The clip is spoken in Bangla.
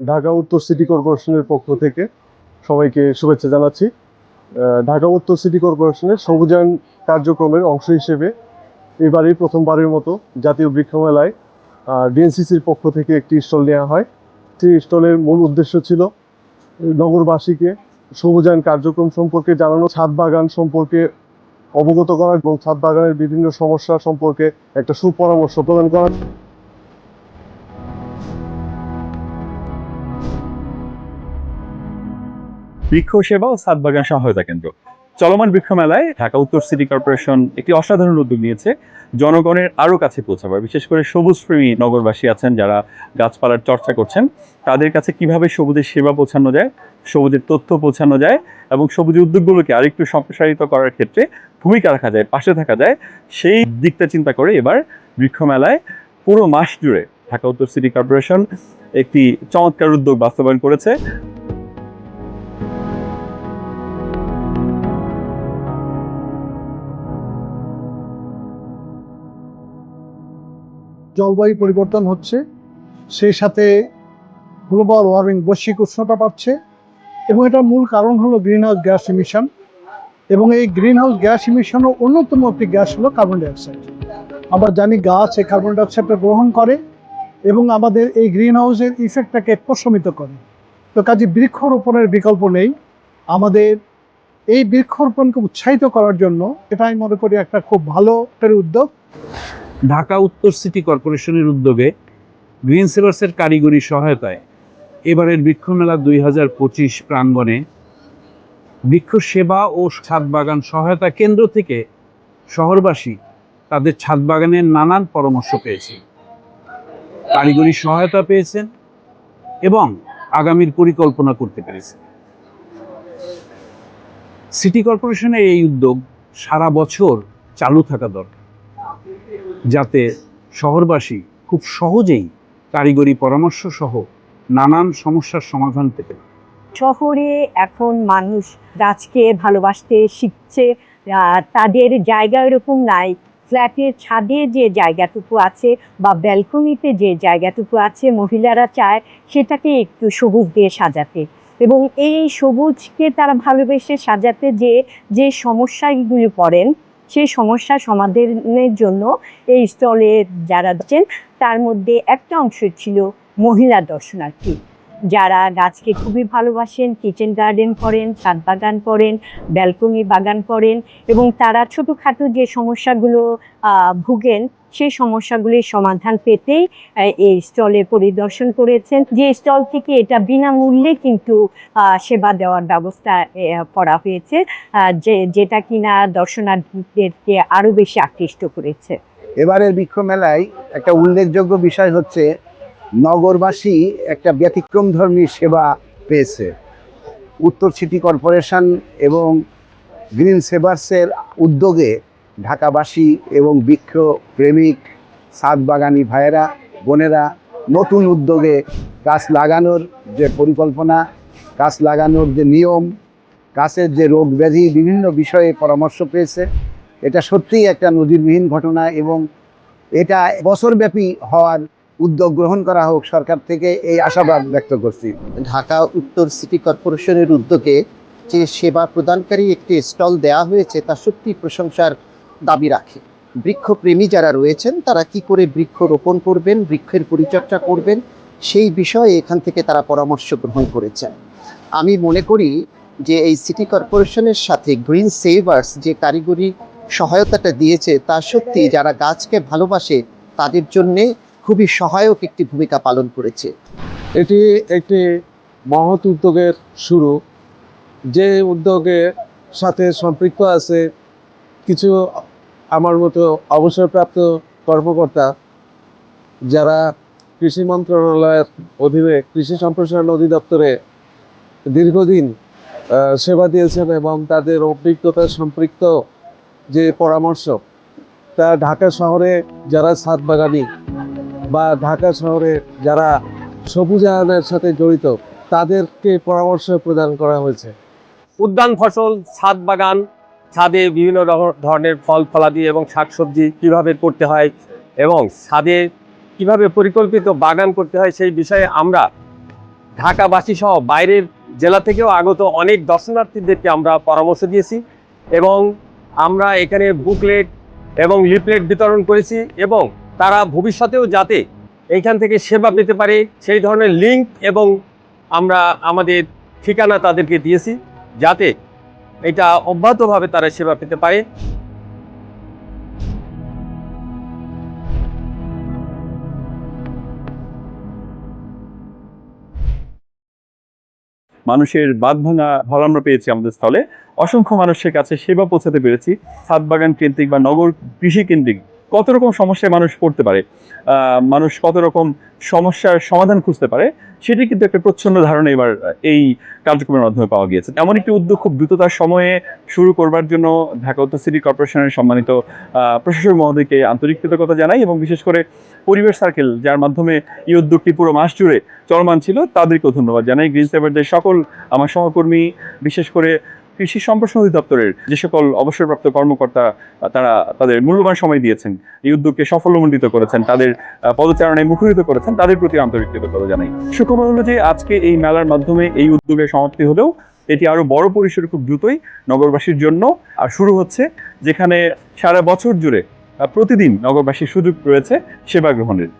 ঢাকা উত্তর সিটি কর্পোরেশনের পক্ষ থেকে সবাইকে শুভেচ্ছা জানাচ্ছি। ঢাকা উত্তর সিটি কর্পোরেশনের সবুজায়ন কার্যক্রমের অংশ হিসেবে এবারই প্রথমবারের মতো জাতীয় বৃক্ষ মেলায় ডিএনসিসির পক্ষ থেকে একটি স্টল নেওয়া হয়। সেই স্টলের মূল উদ্দেশ্য ছিল নগরবাসীকে সবুজায়ন কার্যক্রম সম্পর্কে জানানো, ছাদ বাগান সম্পর্কে অবগত করা এবং ছাদ বাগানের বিভিন্ন সমস্যা সম্পর্কে একটা সুপরামর্শ প্রদান করা। বৃক্ষ সেবা ও ছাদ বাগান সহায়তা কেন্দ্র। চলমান বৃক্ষ মেলায় ঢাকা উত্তর সিটি কর্পোরেশন একটি অসাধারণ উদ্যোগ নিয়েছে। জনগণের আরও কাছে পৌঁছাবার, বিশেষ করে সবুজ প্রেমী নগরবাসী আছেন যারা গাছপালার চর্চা করছেন। তাদের কাছে কীভাবে সবুজের সেবা পৌঁছানো যায়, সবুজের তথ্য পৌঁছানো যায় এবং সবুজের উদ্যোগগুলোকে আরেকটু সম্প্রসারিত করার ক্ষেত্রে ভূমিকা রাখা যায়, পাশে থাকা যায়, সেই দিকটা চিন্তা করে এবার বৃক্ষ মেলায় পুরো মাস জুড়ে ঢাকা উত্তর সিটি কর্পোরেশন একটি চমৎকার উদ্যোগ বাস্তবায়ন করেছে। জলবায়ু পরিবর্তন হচ্ছে, সেই সাথে গ্লোবাল ওয়ার্মিং বৈশ্বিক উষ্ণতা বাড়ছে এবং এটার মূল কারণ হলো গ্রিন হাউস গ্যাস ইমিশন এবং এই গ্রিন হাউস গ্যাস ইমিশনের অন্যতম একটি গ্যাস হলো কার্বন ডাইঅক্সাইড আমরা জানি গাছ এই কার্বন ডাইঅক্সাইডটা গ্রহণ করে এবং আমাদের এই গ্রিন হাউসের ইফেক্টটাকে প্রশমিত করে। তো কাজে বৃক্ষরোপণের বিকল্প নেই। আমাদের এই বৃক্ষরোপণকে উৎসাহিত করার জন্য এটা আমি মনে করি একটা খুব ভালো একটা উদ্যোগ। ঢাকা উত্তর সিটি কর্পোরেশনের উদ্যোগে গ্রিন সেভার্সের কারিগরি সহায়তায় এবারের বৃক্ষমেলা দুই হাজার পঁচিশ প্রাঙ্গণে বৃক্ষ সেবা ও ছাদ বাগান সহায়তা কেন্দ্র থেকে শহরবাসী তাদের ছাদ বাগানের নানান পরামর্শ পেয়েছে। কারিগরি সহায়তা পেয়েছেন এবং আগামীর পরিকল্পনা করতে পেরেছেন। সিটি কর্পোরেশনের এই উদ্যোগ সারা বছর চালু থাকা দরকার। যাতে শহরবাসী খুব সহজেই কারিগরি পরামর্শ সহ নানান সমস্যার সমাধান পেতে শহরে এখন মানুষ গাছকে ভালোবাসতে শিখছে তাদের জায়গা এরকম নাই। ফ্ল্যাটের ছাদে যে জায়গাটুকু আছে বা ব্যালকনিতে যে জায়গাটুকু আছে মহিলারা চায়, সেটাকে একটু সবুজ দিয়ে সাজাতে। এবং এই সবুজকে তারা ভালোবেসে সাজাতে যে যে সমস্যাগুলো পড়েন সেই সমস্যা সমাধানের জন্য এই স্টলে যারা আছেন, তার মধ্যে একটা অংশ ছিল মহিলা দর্শনার্থী। যারা গাছকে খুবই ভালোবাসেন কিচেন গার্ডেন করেন, ছাদ বাগান করেন ব্যালকনি বাগান করেন এবং তারা ছোটোখাটো যে সমস্যাগুলো ভুগেন, সেই সমস্যাগুলির সমাধান পেতেই এই স্টলে পরিদর্শন করেছেন। যে স্টল থেকে এটা বিনামূল্যে কিন্তু সেবা দেওয়ার ব্যবস্থা করা হয়েছে যে, যেটা কিনা দর্শনার্থীদেরকে আরও বেশি আকৃষ্ট করেছে। এবারের বৃক্ষ মেলায় একটা উল্লেখযোগ্য বিষয় হচ্ছে নগরবাসী একটা ব্যতিক্রমধর্মী সেবা পেয়েছে। উত্তর সিটি কর্পোরেশন এবং গ্রিন সেভার্সের উদ্যোগে ঢাকাবাসী এবং বৃক্ষ প্রেমিক সাত বাগানি ভাইয়েরা, বোনেরা নতুন উদ্যোগে গাছ লাগানোর যে পরিকল্পনা, গাছ লাগানোর যে নিয়ম, গাছের যে রোগ ব্যাধি বিভিন্ন বিষয়ে পরামর্শ পেয়েছে। এটা সত্যিই একটা নজিরবিহীন ঘটনা এবং এটা বছরব্যাপী হওয়ার উদ্যোগ গ্রহণ করা হোক, সরকার থেকে এই আশাবাদ ব্যক্ত করছি। ঢাকা উত্তর সিটি কর্পোরেশনের উদ্যোগে যে সেবা প্রদানকারী একটি স্টল দেওয়া হয়েছে, তা সত্যি প্রশংসার দাবি রাখে। বৃক্ষপ্রেমী যারা রয়েছেন, তারা কি করে বৃক্ষ রোপণ করবেন, বৃক্ষের পরিচর্যা করবেন, সেই বিষয়ে এখান থেকে তারা পরামর্শ গ্রহণ করেছেন। আমি মনে করি যে এই সিটি কর্পোরেশনের সাথে গ্রিন সেভার্স যে কারিগরি সহায়তাটা দিয়েছে, তা সত্যি যারা গাছকে ভালোবাসে, তাদের জন্যে খুবই সহায়ক একটি ভূমিকা পালন করেছে। এটি একটি মহৎ উদ্যোগের শুরু। যে উদ্যোগের সাথে সম্পৃক্ত আছে কিছু আমার মতো অবসরপ্রাপ্ত কর্মকর্তা, যারা কৃষি মন্ত্রণালয়ের অধীনে, কৃষি সম্প্রসারণ অধিদপ্তরে দীর্ঘদিন সেবা দিয়েছেন এবং তাদের অভিজ্ঞতা সম্পৃক্ত যে পরামর্শ তা ঢাকা শহরে যারা ছাদ বাগানি বা ঢাকা শহরে যারা সবুজায়নের সাথে জড়িত, তাদেরকে পরামর্শ প্রদান করা হয়েছে। উদ্যান ফসল, ছাদ বাগান, ছাদে বিভিন্ন ধরনের ফল ফলাদি এবং শাকসবজি কীভাবে করতে হয় এবং ছাদে কীভাবে পরিকল্পিত বাগান করতে হয় সেই বিষয়ে আমরা ঢাকাবাসী সহ বাইরের জেলা থেকেও আগত অনেক দর্শনার্থীদেরকে আমরা পরামর্শ দিয়েছি এবং আমরা এখানে বুকলেট এবং লিফলেট বিতরণ করেছি এবং তারা ভবিষ্যতেও যাতে এইখান থেকে সেবা পেতে পারে, সেই ধরনের লিঙ্ক এবং আমরা আমাদের ঠিকানা তাদেরকে দিয়েছি, যাতে এটা অব্যাহতভাবে তারা সেবা পেতে পারে। মানুষের বাদ ভাঙা ফল আমরা পেয়েছি আমাদের স্থলে। অসংখ্য মানুষের কাছে সেবা পৌঁছাতে পেরেছি। ছাদ বাগান কেন্দ্রিক বা নগর কৃষি কেন্দ্রিক কত রকম সমস্যায় মানুষ পড়তে পারে মানুষ কত রকম সমস্যার সমাধান খুঁজতে পারে, সেটি কিন্তু একটা প্রচ্ছন্ন ধারণা এবার এই কার্যক্রমের মাধ্যমে পাওয়া গিয়েছে। এমন একটি উদ্যোগ খুব দ্রুততার সময়ে শুরু করবার জন্য ঢাকা উত্তর সিটি কর্পোরেশনের সম্মানিত প্রশাসক মহোদয়কে আন্তরিক কৃতজ্ঞতা জানাই এবং বিশেষ করে পরিবেশ সার্কেল, যার মাধ্যমে এই উদ্যোগটি পুরো মাস জুড়ে চলমান ছিল, তাদেরকেও ধন্যবাদ জানাই। গ্রিন সেভারদের সকল আমার সহকর্মী, বিশেষ করে কৃষি সম্প্রসারণ অধিদপ্তরের যে সকল অবসরপ্রাপ্ত কর্মকর্তা, তারা তাদের মূল্যবান সময় দিয়েছেন, এই উদ্যোগকে সফলমণ্ডিত করেছেন, তাদের পদচারণায় মুখরিত করেছেন, তাদের প্রতি আন্তরিক কৃতজ্ঞতা জানাই। সুখবর হলো যে আজকে এই মেলার মাধ্যমে এই উদ্যোগের সমাপ্তি হলেও এটি আরও বড় পরিসরে খুব দ্রুতই নগরবাসীর জন্য আর শুরু হচ্ছে, যেখানে সারা বছর জুড়ে প্রতিদিন নগরবাসীর সুযোগ রয়েছে সেবা গ্রহণের।